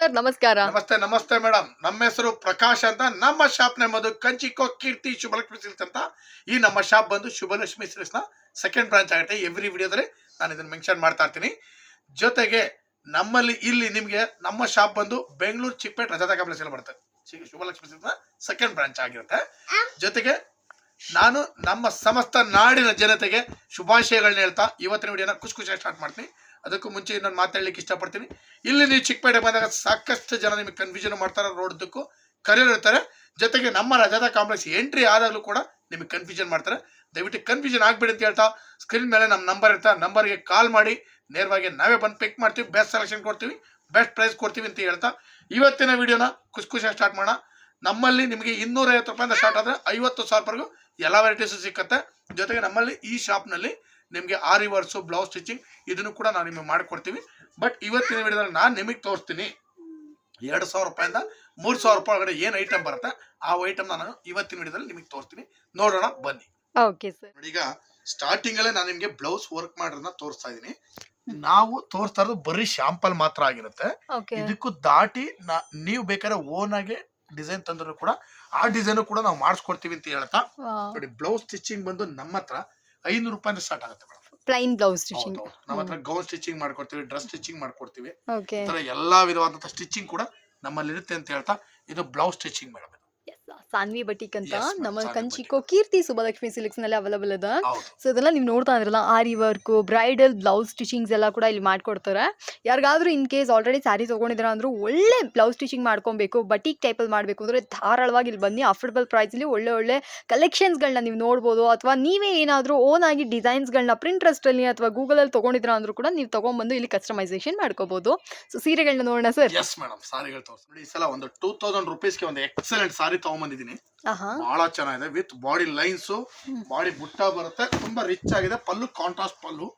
Sir, ನಮಸ್ಕಾರ. ನಮಸ್ತೆ ನಮಸ್ತೆ ಮೇಡಮ್ ನಮ್ಮ ಹೆಸರು ಪ್ರಕಾಶ್ ಅಂತ. ನಮ್ಮ ಶಾಪ್ ನೆಮ್ಮದು ಕಂಚಿಕೋ ಕೀರ್ತಿ ಶುಭಲಕ್ಷ್ಮಿ ಸಿಲ್ಕ್ಸ್ ಅಂತ. ಈ ನಮ್ಮ ಶಾಪ್ ಬಂದು ಶುಭಲಕ್ಷ್ಮಿ ಸಿಲ್ಕ್ಸ್ ಸೆಕೆಂಡ್ ಬ್ರಾಂಚ್ ಆಗುತ್ತೆ. ಎವ್ರಿ ವಿಡಿಯೋದಲ್ಲಿ ನಾನು ಇದನ್ನ ಮೆನ್ಷನ್ ಮಾಡ್ತಾ ಇರ್ತೀನಿ. ಜೊತೆಗೆ ನಮ್ಮಲ್ಲಿ ಇಲ್ಲಿ ನಿಮಗೆ ನಮ್ಮ ಶಾಪ್ ಬಂದು ಬೆಂಗಳೂರು ಚಿಕ್ಕಪೇಟೆ ರಜಾ ಕಾಂಪ್ಲೆಕ್ಸ್ ಸೇಲ್ ಬರುತ್ತೆ. ಶುಭಲಕ್ಷ್ಮಿ ಸಿಲ್ಕ್ಸ್ನ ಸೆಕೆಂಡ್ ಬ್ರಾಂಚ್ ಆಗಿರುತ್ತೆ. ಜೊತೆಗೆ ನಾನು ನಮ್ಮ ಸಮಸ್ತ ನಾಡಿನ ಜನತೆಗೆ ಶುಭಾಶಯಗಳನ್ನ ಹೇಳ್ತಾ ಇವತ್ತಿನ ವಿಡಿಯೋನ ಖುಷಿ ಖುಷಿಯಾಗಿ ಸ್ಟಾರ್ಟ್ ಮಾಡ್ತೀನಿ. ಅದಕ್ಕೂ ಮುಂಚೆ ನಾನು ಮಾತಾಡ್ಲಿಕ್ಕೆ ಇಷ್ಟಪಡ್ತೀನಿ. ಇಲ್ಲಿ ನೀವು ಚಿಕ್ಕಪೇಟೆ ಬಂದಾಗ ಸಾಕಷ್ಟು ಜನ ನಿಮಗೆ ಕನ್ಫ್ಯೂಷನ್ ಮಾಡ್ತಾರೆ, ರೋಡ್ದಕ್ಕೂ ಕರಿಯರ್ ಇರ್ತಾರೆ. ಜೊತೆಗೆ ನಮ್ಮ ರಜಾದ ಕಾಂಪ್ಲೆಕ್ಸ್ ಎಂಟ್ರಿ ಆದಾಗಲೂ ಕೂಡ ನಿಮಗೆ ಕನ್ಫ್ಯೂಷನ್ ಮಾಡ್ತಾರೆ. ದಯವಿಟ್ಟು ಕನ್ಫ್ಯೂಷನ್ ಆಗ್ಬೇಡಿ ಅಂತ ಹೇಳ್ತಾ ಸ್ಕ್ರೀನ್ ಮೇಲೆ ನಮ್ಮ ನಂಬರ್ ಇರ್ತಾ ನಂಬರ್ಗೆ ಕಾಲ್ ಮಾಡಿ. ನೇರವಾಗಿ ನಾವೇ ಬಂದು ಪಿಕ್ ಮಾಡ್ತೀವಿ ಬೆಸ್ಟ್ ಸೆಲೆಕ್ಷನ್ ಕೊಡ್ತೀವಿ ಬೆಸ್ಟ್ ಪ್ರೈಸ್ ಕೊಡ್ತೀವಿ ಅಂತ ಹೇಳ್ತಾ ಇವತ್ತಿನ ವಿಡಿಯೋನ ಖುಷಿ ಖುಷಿಯಾಗಿ ಸ್ಟಾರ್ಟ್ ಮಾಡೋಣ. ನಮ್ಮಲ್ಲಿ ನಿಮಗೆ ಇನ್ನೂರೈವತ್ತು ರೂಪಾಯಿಂದ ಸ್ಟಾರ್ಟ್ ಆದರೆ ಐವತ್ತು ಸಾವಿರವರೆಗೂ ಎಲ್ಲ ವೆರೈಟೀಸು ಸಿಕ್ಕತ್ತೆ. ಜೊತೆಗೆ ನಮ್ಮಲ್ಲಿ ಈ ಶಾಪ್ನಲ್ಲಿ ನಿಮಗೆ ಆ ವರ್ಸು ಬ್ಲೌಸ್ ಸ್ಟಿಚಿಂಗ್ ಇದನ್ನು ಕೂಡ ನಾನು ನಿಮಗೆ ಮಾಡಿಕೊಡ್ತೀವಿ ಬಟ್ ಇವತ್ತಿನ ವಿಡಿಯೋದಲ್ಲಿ ನಾನು ನಿಮಗೆ ತೋರಿಸ್ತೀನಿ ಎರಡು ಸಾವಿರ ರೂಪಾಯಿಂದ ಮೂರು ಸಾವಿರ ರೂಪಾಯಿ ಒಳಗಡೆ ಏನು ಐಟಮ್ ಬರುತ್ತೆ ಆ ಐಟಮ್ ನಾನು ಇವತ್ತಿನ ವಿಡಿಯೋದಲ್ಲಿ ನಿಮಗೆ ತೋರಿಸ್ತೀನಿ. ನೋಡೋಣ ಬನ್ನಿ. ಓಕೆ ಸರ್ ಈಗ ಸ್ಟಾರ್ಟಿಂಗ್ ಅಲ್ಲೇ ನಾನು ನಿಮಗೆ ಬ್ಲೌಸ್ ವರ್ಕ್ ಮಾಡೋದನ್ನ ತೋರಿಸ್ತಾ ಇದ್ದೀನಿ ನಾವು ತೋರಿಸ್ತಾ ಇರೋದು ಬರೀ ಶಾಂಪಲ್ ಮಾತ್ರ ಆಗಿರುತ್ತೆ. ಇದಕ್ಕೂ ದಾಟಿ ನೀವು ಬೇಕಾದ್ರೆ ಓನ್ ಆಗಿ ಡಿಸೈನ್ ತಂದ್ರು ಕೂಡ ಆ ಡಿಸೈನ್ ಕೂಡ ನಾವು ಮಾಡಿಸ್ಕೊಡ್ತೀವಿ ಅಂತ ಹೇಳ್ತಾ. ನೋಡಿ ಬ್ಲೌಸ್ ಸ್ಟಿಚಿಂಗ್ ಬಂದು ನಮ್ಮ ಹತ್ರ ಐನೂರು ರೂಪಾಯಿಂದ ಸ್ಟಾರ್ಟ್ ಆಗುತ್ತೆ ಮೇಡಮ್. ಪ್ಲೈನ್ ಬ್ಲೌಸ್ ಸ್ಟಿಚಿಂಗ್ ನಮ್ಮ ಹತ್ರ ಗೌನ್ ಸ್ಟಿಚಿಂಗ್ ಮಾಡ್ಕೊಡ್ತೀವಿ ಡ್ರೆಸ್ ಸ್ಟಿಚಿಂಗ್ ಮಾಡ್ಕೊಡ್ತೀವಿ. ಓಕೆ ಈ ಎಲ್ಲಾ ವಿಧವಾದಂತಹ ಸ್ಟಿಚಿಂಗ್ ಕೂಡ ನಮ್ಮಲ್ಲಿ ಇರುತ್ತೆ ಅಂತ ಹೇಳ್ತಾ ಇದು blouse stitching madam Saanvi Batik ಅಂತ ನಮ್ಮ ಕಂಚಿಕೋ ಕೀರ್ತಿ ಸುಬ್ಬಲಕ್ಷ್ಮಿ ಸಿಲ್ಕ್ಸ್ನಲ್ಲಿ ಅವೈಲಬಲ್ ಅದ. ಸೊ ಇದೆಲ್ಲ ನೀವು ನೋಡ್ತಾ ಇದ್ರಲ್ಲ aari work bridal blouse stitchings ಎಲ್ಲ ಕೂಡ ಇಲ್ಲಿ ಮಾಡ್ಕೊಡ್ತಾರೆ. ಯಾರಿಗಾದ್ರೂ ಇನ್ ಕೇಸ್ ಆಲ್ರೆಡಿ ಸ್ಯಾರಿ ತೊಗೊಂಡಿದ್ರ ಅಂದ್ರೂ ಒಳ್ಳೆ ಬ್ಲೌಸ್ ಸ್ಟಿಚಿಂಗ್ ಮಾಡ್ಕೊಬೇಕು ಬಟಿಕ್ ಟೈಪಲ್ಲಿ ಮಾಡಬೇಕು ಅಂದರೆ ಧಾರಾಳವಾಗಿ ಇಲ್ಲಿ ಬನ್ನಿ. ಅಫೋರ್ಡಬಲ್ ಪ್ರೈಸಲ್ಲಿ ಒಳ್ಳೆ ಒಳ್ಳೆ ಕಲೆಕ್ಷನ್ಸ್ಗಳನ್ನ ನೀವು ನೋಡ್ಬೋದು ಅಥವಾ ನೀವೇ ಏನಾದರೂ ಓನ್ ಆಗಿ ಡಿಸೈನ್ಸ್ಗಳನ್ನ ಪ್ರಿಂಟ್ರೆಸ್ಟಲ್ಲಿ ಅಥವಾ ಗೂಗಲಲ್ಲಿ ತಗೊಂಡಿದ್ರ ಅಂದ್ರೂ ಕೂಡ ನೀವು ತಗೊಂಡ್ಬಂದು ಇಲ್ಲಿ ಕಸ್ಟಮೈಸೇಷನ್ ಮಾಡ್ಕೋಬಹುದು ಸೊ ಸೀರೆಗಳನ್ನ ನೋಡೋಣ ಸರ್ ಎಸ್ ಮೇಡಮ್ ಸಾರಿಗಳು ತೋರಿಸಿ ಈ ಸಲ ಒಂದು ಟೂ ತೌಸಂಡ್ ರುಪೀಸ್ಗೆ ಒಂದು ಎಕ್ಸಲೆಂಟ್ ಸಾರಿ ತಗೊಂಬಂದಿದ್ದೀನಿ ಆಹಾ. ಬಹಳ ಚೆನ್ನಾಗಿದೆ. ವಿತ್ ಬಾಡಿ ಲೈನ್ಸ್ ಬಾಡಿ ಬುಟ್ಟ ಬರುತ್ತೆ. ತುಂಬಾ ರಿಚ್ ಆಗಿದೆ. Pallu contrast pallu.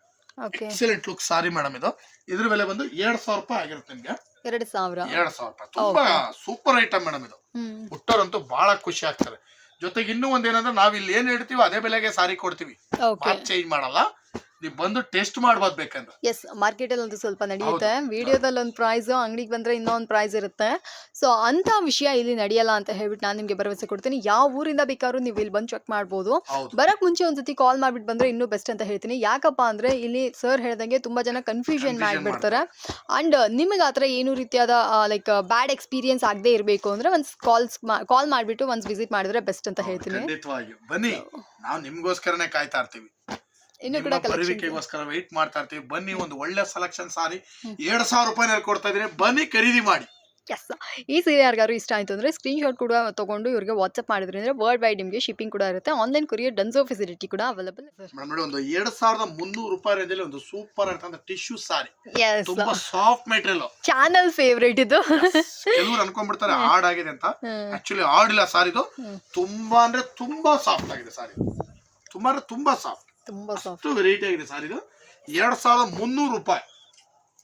Excellent look sari madam ಇದು. ಇದ್ರ ಬೆಲೆ ಬಂದು ಎರಡ್ ಸಾವಿರ ರೂಪಾಯಿ ಆಗಿರುತ್ತೆ ನಿಮ್ಗೆ. ಎರಡ್ ಸಾವಿರ. ಎರಡ್ ಸಾವಿರ ರೂಪಾಯಿ. ತುಂಬಾ ಸೂಪರ್ ಐಟಮ್ ಮೇಡಮ್ ಇದು. ಬುಟ್ಟರಂತೂ ಹುಟ್ಟೋರಂತೂ ಬಹಳ ಖುಷಿ ಆಗ್ತಾರೆ ಜೊತೆಗೆ ಇನ್ನೂ ಒಂದೇನಂದ್ರೆ ನಾವ್ ಇಲ್ಲಿ ಏನ್ ಹೇಳ್ತೀವಿ ಅದೇ ಬೆಲೆಗೆ ಸಾರಿ ಕೊಡ್ತೀವಿ. ಚೇಂಜ್ ಮಾಡಲ್ಲ. ನೀವು ಬಂದು ಟೆಸ್ಟ್ ಮಾಡ್ಬೋದು ಬೇಕಂದ್ರೆ. ಎಸ್ ಮಾರ್ಕೆಟಲ್ಲಿ ಒಂದು ಸ್ವಲ್ಪ ನಡೆಯುತ್ತೆ. ವಿಡಿಯೋದಲ್ಲಿ ಒಂದು ಪ್ರೈಸ್ ಅಂಗಡಿಗೆ ಬಂದ್ರೆ ಇನ್ನೊಂದು ಪ್ರೈಸ್ ಇರುತ್ತೆ. ಸೊ ಅಂತ ವಿಷಯ ಇಲ್ಲಿ ನಡೆಯಲ್ಲ ಅಂತ ಹೇಳ್ಬಿಟ್ಟು ನಾನು ನಿಮಗೆ ಭರವಸೆ ಕೊಡ್ತೀನಿ. ಯಾವ ಊರಿಂದ ಬೇಕಾದ್ರೂ ನೀವು ಇಲ್ಲಿ ಬಂದು ಚೆಕ್ ಮಾಡ್ಬೋದು. ಬರಕ್ ಮುಂಚೆ ಒಂದ್ಸತಿ ಕಾಲ್ ಮಾಡ್ಬಿಟ್ಟು ಬಂದ್ರೆ ಇನ್ನೂ ಬೆಸ್ಟ್ ಅಂತ ಹೇಳ್ತೀನಿ. ಯಾಕಪ್ಪ ಅಂದ್ರೆ ಇಲ್ಲಿ ಸರ್ ಹೇಳ್ದಂಗೆ ತುಂಬಾ ಜನ ಕನ್ಫ್ಯೂಷನ್ ಮಾಡಿಬಿಡ್ತಾರೆ. ಅಂಡ್ ನಿಮಗೆ ಆತರ ಏನು ರೀತಿಯಾದ ಲೈಕ್ ಬ್ಯಾಡ್ ಎಕ್ಸ್ಪೀರಿಯನ್ಸ್ ಆಗದೆ ಇರಬೇಕು ಅಂದ್ರೆ ಒಂದ್ ಕಾಲ್ಸ್ ಕಾಲ್ ಮಾಡ್ಬಿಟ್ಟು ಒಂದ್ ವಿಸಿಟ್ ಮಾಡಿದ್ರೆ ಬೆಸ್ಟ್ ಅಂತ ಹೇಳ್ತೀನಿ. ಬನ್ನಿ ನಾವು ನಿಮ್ಗೋಸ್ಕರನೇ ಕಾಯ್ತಾ ಇರ್ತೀವಿ. ನಿಮ್ಮ ಬರುವಿಕೆಗೋಸ್ಕರ ವೆಯ್ಟ್ ಮಾಡ್ತಾ ಇರ್ತೀವಿ. ಬನ್ನಿ ಒಂದು ಒಳ್ಳೆ ಸೆಲೆಕ್ಷನ್ ಸಾರಿ. ಎರಡ್ ಸಾವಿರ ರೂಪಾಯಿನಲ್ಲಿ ಕೊಡ್ತಾ ಇದೀನಿ ಬನ್ನಿ ಖರೀದಿ ಮಾಡಿ. ಎಸ್ ಈ ಸೀರೆ ಯಾರಿಗಾರು ಇಷ್ಟ ಆಯ್ತು ಅಂದ್ರೆ ಸ್ಕ್ರೀನ್ ಶಾಟ್ ಕೂಡ ತಗೊಂಡು ಇವರಿಗೆ ವಾಟ್ಸಪ್ ಮಾಡಿದ್ರೆ ಅಂದರೆ ವರ್ಲ್ಡ್ ವೈಡ್ ನಿಮಗೆ ಶಿಪ್ಪಿಂಗ್ ಕೂಡ ಇರುತ್ತೆ. ಆನ್ಲೈನ್ ಕೊರಿಯರ್ ಡನ್ಸೋ ಫೆಸಿಲಿಟಿ ಕೂಡ ಅವೈಲಬಲ್ ಮೇಡಮ್ ಒಂದು ಎರಡ್ ಸಾವಿರದ ಮುನ್ನೂರು ರೂಪಾಯಿ ರೇಂಜಲ್ಲಿ ಒಂದು ಸೂಪರ್ ಆಗಿರ್ತಂತ ಟಿಶ್ಯೂ ಸಾರಿ. ತುಂಬಾ ಸಾಫ್ಟ್ ಮೆಟೀರಿಯಲ್ ಚಾನಲ್ ಫೇವ್ರೇಟ್ ಇದು. ಕೆಲವರು ಅನ್ಕೊಂಡ್ಬಿಡ್ತಾರೆ ಹಾರ್ಡ್ ಆಗಿದೆ ಅಂತ. ಆಕ್ಚುಲಿ ಹಾರ್ಡ್ ಇಲ್ಲ ಸಾರಿದು. ತುಂಬಾ ಅಂದ್ರೆ ತುಂಬಾ ಸಾಫ್ಟ್ ಆಗಿದೆ ಸಾರಿ. ತುಂಬಾ ಅಂದ್ರೆ ತುಂಬಾ ಸಾಫ್ಟ್ ತುಂಬಾ ಸಾಫ್ಟ್ ಅಷ್ಟು ವೆರೈಟಿ ಆಗಿದೆ ಸಾರಿದು ಎರಡು ಸಾವಿರದ ಮುನ್ನೂರು ರೂಪಾಯಿ.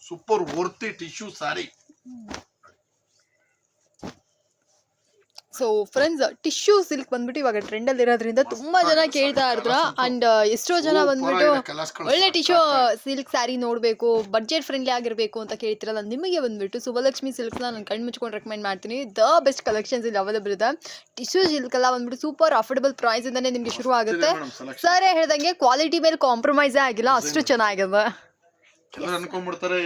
Super worthy tissue sari so friends tissue silk ಬಂದ್ಬಿಟ್ಟು ಇವಾಗ ಟ್ರೆಂಡಲ್ಲಿ ಇರೋದ್ರಿಂದ ತುಂಬಾ ಜನ ಕೇಳ್ತಾ ಇದ್ರ. ಅಂಡ್ ಎಷ್ಟೋ ಜನ ಬಂದ್ಬಿಟ್ಟು ಒಳ್ಳೆ ಟಿಶ್ಯೂ ಸಿಲ್ಕ್ ಸ್ಯಾರಿ ನೋಡಬೇಕು ಬಡ್ಜೆಟ್ ಫ್ರೆಂಡ್ಲಿ ಆಗಿರಬೇಕು ಅಂತ ಕೇಳ್ತಿರಲ್ಲ ನಿಮಗೆ ಬಂದ್ಬಿಟ್ಟು ಸುಬಲಕ್ಷ್ಮಿ ಸಿಲ್ಕ್ನ ನಾನು ಕಣ್ಣು ಮುಚ್ಕೊಂಡು ರೆಕಮೆಂಡ್ ಮಾಡ್ತೀನಿ. ದ ಬೆಸ್ಟ್ ಕಲೆಕ್ಷನ್ಸ್ ಇಲ್ಲಿ ಅವೈಲೇಬಲ್ ಇದೆ. ಟಿಶ್ಯೂ ಸಿಲ್ಕ್ ಎಲ್ಲ ಬಂದ್ಬಿಟ್ಟು ಸೂಪರ್ ಅಫೋರ್ಡಬಲ್ ಪ್ರೈಸ್ ಇಂದಾನೆ ನಿಮಗೆ ಶುರು ಆಗುತ್ತೆ ಸರ್ ಹೇಳ್ದಂಗೆ ಕ್ವಾಲಿಟಿ ಮೇಲೆ ಕಾಂಪ್ರಮೈಸೇ ಆಗಿಲ್ಲ ಅಷ್ಟು ಚೆನ್ನಾಗಿದೆ. ಕೆಲವರು ಅನ್ಕೊಂಡ್ಬಿಡ್ತಾರೆ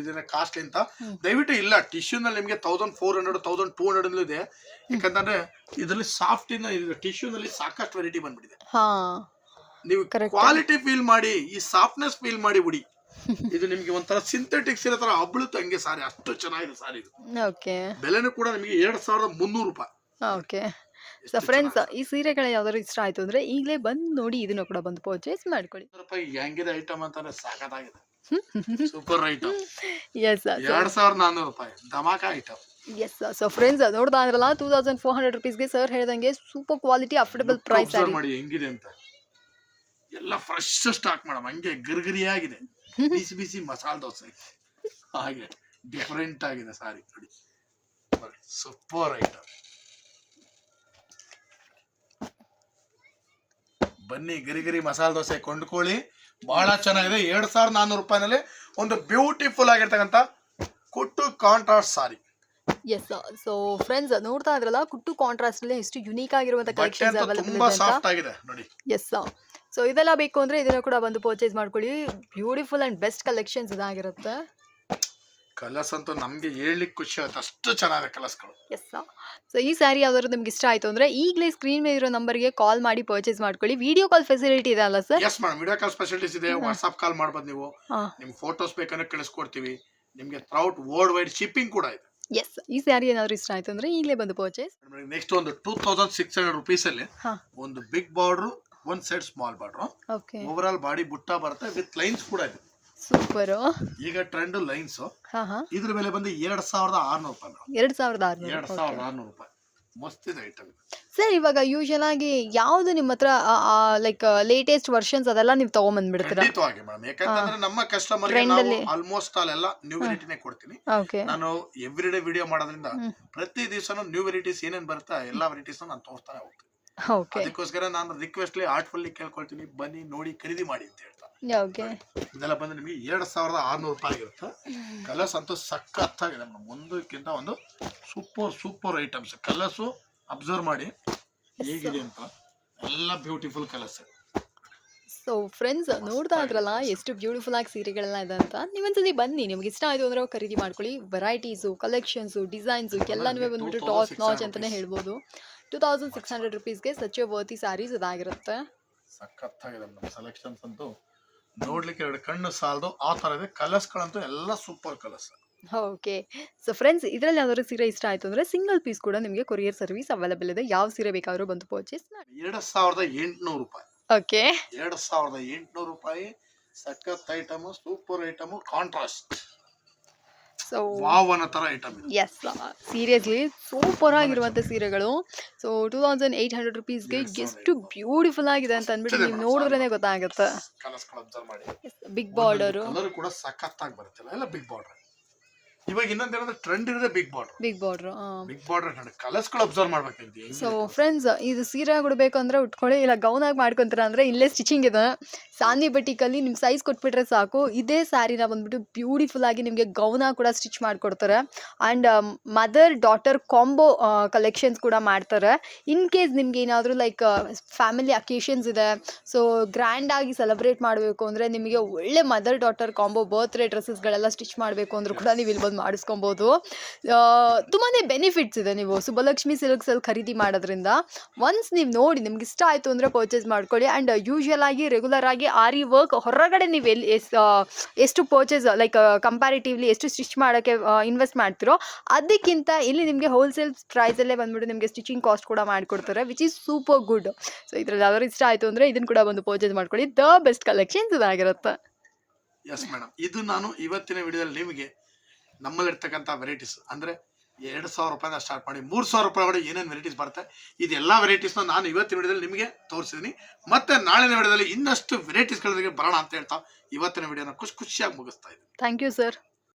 ಇದನ್ನ ಕಾಸ್ಟ್ಲಿ ಅಂತ. ದಯವಿಟ್ಟು ಇಲ್ಲ ಟಿಶ್ಯೂ ನಲ್ಲಿ ನಿಮಗೆ thousand four hundred thousand two hundred ಇದೆ. ಯಾಕಂದ್ರೆ ಇದರಲ್ಲಿ ಸಾಫ್ಟ್ ಟಿಶ್ಯೂನಲ್ಲಿ ಟಿಶ್ಯೂ ನಲ್ಲಿ ಸಾಕಷ್ಟು ವೆರೈಟಿ ಬಂದ್ಬಿಟ್ಟಿದೆ. ನೀವು. ಕ್ವಾಲಿಟಿ ಫೀಲ್ ಮಾಡಿ ಈ ಸಾಫ್ಟ್ನೆಸ್ ಫೀಲ್ ಮಾಡಿ ಬಿಡಿ. ಇದು ನಿಮ್ಗೆ ಒಂಥರ ಸಿಂಥೆಟಿಕ್ಸ್ ಇರೋ ತರ ಹಬ್ಳುತ್ತೆ ಹಂಗೆ ಸಾರಿ. ಅಷ್ಟು ಚೆನ್ನಾಗಿದೆ ಸಾರಿ ಇದು. ಓಕೆ ಬೆಲೆನೂ ಕೂಡ ನಿಮಗೆ ಎರಡ್ ಸಾವಿರದ ಮುನ್ನೂರು ರೂಪಾಯಿ. ಓಕೆ ಸೊ ಫ್ರೆಂಡ್ಸ್ ಈ ಸೀರೆಗಳ ಯಾವ್ದಾದ್ರು ಇಷ್ಟ ಆಯ್ತು ಅಂದ್ರೆ ಈಗಲೇ ಬಂದು ನೋಡಿ ಇದನ್ನು ಕೂಡ ಬಂದು ಪರ್ಚೇಸ್ ಮಾಡ್ಕೊಳ್ಳಿ. ರೂಪಾಯಿ ಹೆಂಗಿದೆ ಐಟಮ್ ಅಂತಾನೆ ಸಾಕಾಗಿದೆ. ಸೂಪರ್ ಐಟಮ್ ಎಸ್ ಎರಡ್ ಸಾವಿರದ ನಾನ್ನೂರು ರೂಪಾಯಿ. ಧಮಾಕ ಐಟಮ್ ಎಸ್ ಸೊ ಫ್ರೆಂಡ್ಸ್ ನೋಡ್ತಾ ಇದ್ರಲ್ಲ ಟೂ ತೌಸಂಡ್ ಫೋರ್ ಹಂಡ್ರೆಡ್ ರುಪೀಸ್ಗೆ ಸರ್ ಹೇಳ್ದಂಗೆ ಸೂಪರ್ ಕ್ವಾಲಿಟಿ ಅಫೋರ್ಡಬಲ್ ಪ್ರೈಸ್ ಮಾಡಿ ಹೆಂಗಿದೆ ಅಂತ. ಎಲ್ಲ ಫ್ರೆಶ್ ಸ್ಟಾಕ್ ಮೇಡಮ್. ಹಂಗೆ ಗರ್ಗರಿಯಾಗಿದೆ ಬಿಸಿ ಬಿಸಿ ಮಸಾಲೆ ದೋಸೆ. ಹಾಗೆ ಡಿಫರೆಂಟ್ ಆಗಿದೆ ಸಾರಿ. ನೋಡಿ. ಸೂಪರ್ ಐಟಮ್ ಬನ್ನಿ ಗರಿ ಗರಿ ಮಸಾಲೆ ದೋಸೆ ಕೊಂಡ್ಕೊಳ್ಳಿ. ಬಹಳ ಚೆನ್ನಾಗಿದೆ. ಎರಡ್ ಸಾವಿರದ ನಾನ್ನೂರು ರೂಪಾಯಿನಲ್ಲಿ ಒಂದು ಬ್ಯೂಟಿಫುಲ್ ಆಗಿರ್ತಕ್ಕಂಥ ಕುಟ್ಟು contrast sari yes so friends ನೋಡ್ತಾ ಇದ್ರಲ್ಲ ಕುಟ್ಟು ಕಾಂಟ್ರಾಸ್ಟ್ ಅಲ್ಲಿ ಎಷ್ಟು ಯುನೀಕ್ ಆಗಿರುವಂತ ಕಲೆಕ್ಷನ್ ಕಲೆಕ್ಷನ್ಸ್ ಅವೈಲೇಬಲ್ ಇದೆ ಸಾಫ್ಟ್ ಆಗಿದೆ ನೋಡಿ. ಎಸ್ ಸೊ ಇದೆಲ್ಲ ಬೇಕು ಅಂದ್ರೆ ಇದನ್ನ ಕೂಡ ಬಂದು ಪರ್ಚೇಸ್ ಮಾಡ್ಕೊಳ್ಳಿ. ಬ್ಯೂಟಿಫುಲ್ ಅಂಡ್ ಬೆಸ್ಟ್ ಕಲೆಕ್ಷನ್ಸ್ ಇದಾಗಿರುತ್ತೆ. ಕಲರ್ಸ್ ಅಂತೂ ನಮಗೆ ಹೇಳಲಿಕ್ಕೆ ಖುಷಿ ಆಯ್ತು ಅಷ್ಟು ಚೆನ್ನಾಗಿದೆ ಕಲರ್ಸ್ಗಳು ಎಸ್ ಸೊ ಈ ಸ್ಯಾರಿ ಯಾವ್ದಾದ್ರು ನಿಮ್ಗೆ ಇಷ್ಟ ಆಯ್ತು ಅಂದ್ರೆ ಈಗಲೇ ಸ್ಕ್ರೀನ್ ಮೇಲೆ ಇರೋ ನಂಬರ್ಗೆ ಕಾಲ್ ಮಾಡಿ ಪರ್ಚೇಸ್ ಮಾಡ್ಕೊಳ್ಳಿ. ವಿಡಿಯೋ ಕಾಲ್ ಫೆಸಿಲಿಟಿ ಇದೆ ಅಲ್ಲ sir yes madam video call specialities ಇದೆ. ವಾಟ್ಸ್ಆಪ್ ಕಾಲ್ ಮಾಡ್ಬೋದು ನೀವು. ಹಾ. ನಿಮ್ಗೆ ಫೋಟೋಸ್ ಬೇಕಂದ್ರೆ ಕಳಿಸ್ಕೊಡ್ತೀವಿ. ನಿಮಗೆ ಥ್ರೌಟ್ ವರ್ಲ್ಡ್ ವೈಡ್ ಶಿಪ್ಪಿಂಗ್ ಕೂಡ ಇದೆ. ಎಸ್ ಈ ಸ್ಯಾರಿ ಏನಾದ್ರು ಇಷ್ಟ ಆಯ್ತು ಅಂದ್ರೆ ಈಗಲೇ ಬಂದು ಪರ್ಚೇಸ್ ನೆಕ್ಸ್ಟ್ ಒಂದು two thousand six hundred rupees ಅಲ್ಲಿ ಒಂದು ಬಿಗ್ ಬಾರ್ಡ್ರು ಒಂದು side small border okay over all body ಬುಟ್ಟ ಬರುತ್ತೆ ವಿತ್ ಲೈನ್ಸ್ ಕೂಡ ಇದೆ. ಸೂಪರ್ ಈಗ ಟ್ರೆಂಡ್ ಲೈನ್ಸ್ ಹಾ ಹಾ. ಇದ್ರ ಬೆಲೆ ಬಂದು ಎರಡ್ ಸಾವಿರದ ಆರ್ನೂರು ರೂಪಾಯಿ ಮೇಡಮ್. ಎರಡ್ ಸಾವಿರದ ಎರಡ್ ಆರ್ನೂರು ಸಾವಿರದ ಆರ್ನೂರು ರೂಪಾಯಿ. ಮಸ್ತ್ ಇದೆ ಐಟಮ್ ಸರ್ ಇವಾಗ ಯೂಶಲ್ ಆಗಿ ಯಾವ್ದು ನಿಮ್ಮ ಹತ್ರ ಲೈಕ್ ಲೇಟೆಸ್ಟ್ ವರ್ಷನ್ಸ್ ಅದೆಲ್ಲ ನೀವು ತಗೊಂಬಂದ್ಬಿಡ್ತೀರಾ? ಖಂಡಿತವಾಗಿ ಮೇಡಮ್. ಯಾಕಂತಂದ್ರೆ ನಮ್ಮ ಕಸ್ಟಮರ್ Trend ಆಲ್ ಆಲ್ಮೋಸ್ಟ್ ಅಲ್ಲೆಲ್ಲ ನ್ಯೂ ವೆರೈಟಿನೇ ಕೊಡ್ತೀನಿ. ಓಕೆ ನಾನು ಎವ್ರಿ ಡೇ ವಿಡಿಯೋ ಮಾಡೋದ್ರಿಂದ. ಪ್ರತಿ ದಿವಸನೂ ನ್ಯೂ ವೆರೈಟೀಸ್ ಏನೇನ್ ಬರುತ್ತಾ ಎಲ್ಲಾ ವೆರೈಟೀಸ್ ನಾನು ತೋರಿಸ್ತಾನೆ ಹೋಗ್ತೀನಿ. ಓಕೆ ಅದಕ್ಕೋಸ್ಕರ ನಾನು ರಿಕ್ವೆಸ್ಟ್ಲಿ ಆರ್ಟ್ಫುಲ್ಲಿ ಕೇಳ್ಕೊಳ್ತೀನಿ. ಬನ್ನಿ ನೋಡಿ ಖರೀದಿ ಮಾಡಿ ಅಂತ ಹೇಳ್ತಾ. ಓಕೆ. ಇದೆಲ್ಲ ಬಂದು ನಿಮಗೆ ಎರಡ್ ಸಾವಿರದ ಆರ್ನೂರು ರೂಪಾಯಿ ಆಗಿರುತ್ತೆ. ಕಲರ್ಸ್ ಅಂತೂ ಸಖತ್ತಾಗಿದೆ ಮೇಡಮ್ ಒಂದಕ್ಕಿಂತ ಒಂದು super super items. Colours observe ಮಾಡಿ. ಹೇಗಿದೆ ಅಂತ. ಎಲ್ಲ ಬ್ಯೂಟಿಫುಲ್ ಕಲರ್ಸ್. ಸೊ ಫ್ರೆಂಡ್ಸ್ ನೋಡ್ತಾ ಇದ್ರಲ್ಲ ಎಷ್ಟು ಬ್ಯೂಟಿಫುಲ್ ಆಗಿ ಸೀರೆಗಳೆಲ್ಲ ಇದೆ ಅಂತ. ನೀವೊಂದ್ಸತಿ ಬನ್ನಿ ನಿಮ್ಗೆ ಇಷ್ಟ ಆಯ್ತು ಅಂದ್ರೆ ಖರೀದಿ ಮಾಡ್ಕೊಳ್ಳಿ. ವೆರೈಟೀಸು ಕಲೆಕ್ಷನ್ಸು ಡಿಸೈನ್ಸು ಎಲ್ಲನೂ ಬಂದ್ಬಿಟ್ಟು ಟಾಪ್ ನಾಚ್ ಅಂತಾನೆ ಹೇಳ್ಬೋದು. ಟೂ ತೌಸಂಡ್ ಸಿಕ್ಸ್ ಹಂಡ್ರೆಡ್ ರುಪೀಸ್ಗೆ ಸಚ್ ವರ್ತಿ ಸ್ಯಾರೀಸ್ ಇದಾಗಿರುತ್ತೆ. ಸಖತ್ತಾಗಿದೆ ಮೇಡಮ್ ಸೆಲೆಕ್ಷನ್ಸ್ ಅಂತೂ. ನೋಡ್ಲಿಕ್ಕೆ ಎರಡು ಕಣ್ಣು ಸಾಲದು ಆ ತರ ಇದೆ. ಕಲರ್ಸ್ಗಳಂತೂ ಎಲ್ಲ super colours okay so friends ಇದರಲ್ಲಿ ಯಾವ್ದಾದ್ರು ಸೀರೆ ಇಷ್ಟ ಆಯ್ತು ಅಂದ್ರೆ ಸಿಂಗಲ್ ಪೀಸ್ ಕೂಡ ನಿಮಗೆ ಕೊರಿಯರ್ ಸರ್ವಿಸ್ ಅವೈಲೇಬಲ್ ಇದೆ. ಯಾವ ಸೀರೆ ಬೇಕಾದ್ರೂ ಬಂದು ಪರ್ಚೇಸ್ ಮಾಡಿ. ಎರಡ್ ಸಾವಿರದ ಎಂಟುನೂರು ರೂಪಾಯಿ. ಓಕೆ ಎರಡ್ ಸಾವಿರದ ಎಂಟುನೂರು ರೂಪಾಯಿ ಸಖತ್ item super item contrast so item yes seriously super ಆಗಿರುವಂಥ ಸೀರೆಗಳು so two thousand eight hundred ರುಪೀಸ್ಗೆ ಎಷ್ಟು ಬ್ಯೂಟಿಫುಲ್ ಆಗಿದೆ ಅಂತ ಅಂದ್ಬಿಟ್ಟು ನೀವು ನೋಡಿದ್ರೇ ಗೊತ್ತಾಗುತ್ತೆ. ಬಿಗ್ ಬಾರ್ಡರು ಕೂಡ ಸಖತ್ತಾಗಿ ಬರುತ್ತೆ ಎಲ್ಲ ಬಿಗ್ ಬಾರ್ಡರ್ ಇವಾಗ ಇನ್ನೊಂದ್ ಏನಂದ್ರೆ ಟ್ರೆಂಡ್ ಇರೋದೇ big border big border big border ಕಲರ್ಸ್ಗಳು ಅಬ್ಸರ್ವ್ ಮಾಡ್ಬೇಕಂತೆ ಸೊ ಫ್ರೆಂಡ್ಸ್ ಇದು. ಸೀರೆ ಅಂದ್ರೆ ಉಟ್ಕೊಳ್ಳಿ ಇಲ್ಲ ಗೌನ್ ಆಗಿ ಮಾಡ್ಕೊಂತೀರ ಅಂದ್ರೆ ಇಲ್ಲೇ ಸ್ಟಿಚಿಂಗ್ ಇದೆ. ಸಾನ್ವಿ ಬಟಿಕಲ್ಲಿ ನಿಮ್ಮ ಸೈಜ್ ಕೊಟ್ಬಿಟ್ರೆ ಸಾಕು. ಇದೇ ಸ್ಯಾರಿನ ಬಂದ್ಬಿಟ್ಟು ಬ್ಯೂಟಿಫುಲ್ ಆಗಿ ನಿಮಗೆ ಗೌನ ಕೂಡ ಸ್ಟಿಚ್ ಮಾಡ್ಕೊಡ್ತಾರೆ. And mother daughter combo collections ಕೂಡ ಮಾಡ್ತಾರೆ. ಇನ್ ಕೇಸ್ ನಿಮ್ಗೆ ಏನಾದರೂ ಲೈಕ್ ಫ್ಯಾಮಿಲಿ ಅಕೇಶನ್ಸ್ ಇದೆ ಸೊ ಗ್ರ್ಯಾಂಡ್ ಆಗಿ ಸೆಲೆಬ್ರೇಟ್ ಮಾಡಬೇಕು ಅಂದ್ರೆ ನಿಮಗೆ ಒಳ್ಳೆ ಮದರ್ ಡಾಟರ್ ಕಾಂಬೋ ಬರ್ತ್ಡೇ ಡ್ರೆಸ್ಸಸ್ಗಳೆಲ್ಲ ಸ್ಟಿಚ್ ಮಾಡಬೇಕು ಅಂದ್ರೂ ಕೂಡ ನೀವು ಇಲ್ಲಿ ಬಂದು ಮಾಡಿಸ್ಕೊಬೋದು. ತುಂಬಾ ಬೆನಿಫಿಟ್ಸ್ ಇದೆ ನೀವು ಸುಬ್ಬಲಕ್ಷ್ಮಿ ಸಿಲ್ಕ್ಸಲ್ಲಿ ಖರೀದಿ ಮಾಡೋದ್ರಿಂದ. ಒನ್ಸ್ ನೀವು ನೋಡಿ ನಿಮ್ಗೆ ಇಷ್ಟ ಆಯಿತು ಅಂದರೆ ಪರ್ಚೇಸ್ ಮಾಡ್ಕೊಳ್ಳಿ ಆ್ಯಂಡ್ ಯೂಶುವಲ್ ಆಗಿ ರೆಗ್ಯುಲರ್ ಆಗಿ ಆರಿ ವರ್ಕ್ ಹೊರಗಡೆ ನೀವು ಎಲ್ಲಿ ಎಷ್ಟು ಪರ್ಚೇಸ್ ಲೈಕ್ ಕಂಪ್ಯಾರಿಟಿವ್ಲಿ ಎಷ್ಟು ಸ್ಟಿಚ್ ಮಾಡೋಕ್ಕೆ ಇನ್ವೆಸ್ಟ್ ಮಾಡ್ತಿರೋ ಅದಕ್ಕಿಂತ ಇಲ್ಲಿ ನಿಮಗೆ ಹೋಲ್ಸೇಲ್ ಪ್ರೈಸಲ್ಲೇ ಬಂದ್ಬಿಟ್ಟು ನಿಮಗೆ ಸ್ಟಿಚಿಂಗ್ ಕಾಸ್ಟ್ ಕೂಡ ಮಾಡಿಕೊಡ್ತಾರೆ which is super good so ಇದ್ರಲ್ಲಿ ಯಾವ್ದಾದ್ರು ಇಷ್ಟ ಆಯಿತು ಅಂದರೆ ಇದನ್ನು ಕೂಡ ಬಂದು ಪರ್ಚೇಸ್ ಮಾಡ್ಕೊಳ್ಳಿ. ದ ಬೆಸ್ಟ್ ಕಲೆಕ್ಷನ್ಸ್ ಇದಾಗಿರುತ್ತೆ. ಎಸ್ ಮೇಡಮ್ ಇದು ನಾನು ಇವತ್ತಿನ ವಿಡಿಯೋದಲ್ಲಿ ನಿಮಗೆ ನಮ್ಮಲ್ಲಿರ್ತಕ್ಕಂಥ ವೆರೈಟೀಸ್ ಅಂದ್ರೆ ಎರಡು ಸಾವಿರ ರೂಪಾಯಿಂದ ಸ್ಟಾರ್ಟ್ ಮಾಡಿ ಮೂರು ಸಾವಿರ ರೂಪಾಯಿ ಒಳಗಡೆ ಏನೇನು ವೆರೈಟೀಸ್ ಬರುತ್ತೆ, ಇದೆಲ್ಲ ವೆರೈಟೀಸ್ನ ನಾನು ಇವತ್ತಿನ ವಿಡಿಯೋದಲ್ಲಿ ನಿಮಗೆ ತೋರಿಸಿದ್ದೀನಿ ಮತ್ತೆ ನಾಳಿನ ವಿಡಿಯೋದಲ್ಲಿ ಇನ್ನಷ್ಟು ವೆರೈಟೀಸ್ಗಳಿಗೆ ಬರೋಣ ಅಂತ ಹೇಳ್ತಾ ಇವತ್ತಿನ ವಿಡಿಯೋನ ಖುಷಿ ಖುಷಿಯಾಗಿ ಮುಗಿಸ್ತಾ ಇದ್ದೀನಿ. Thank you sir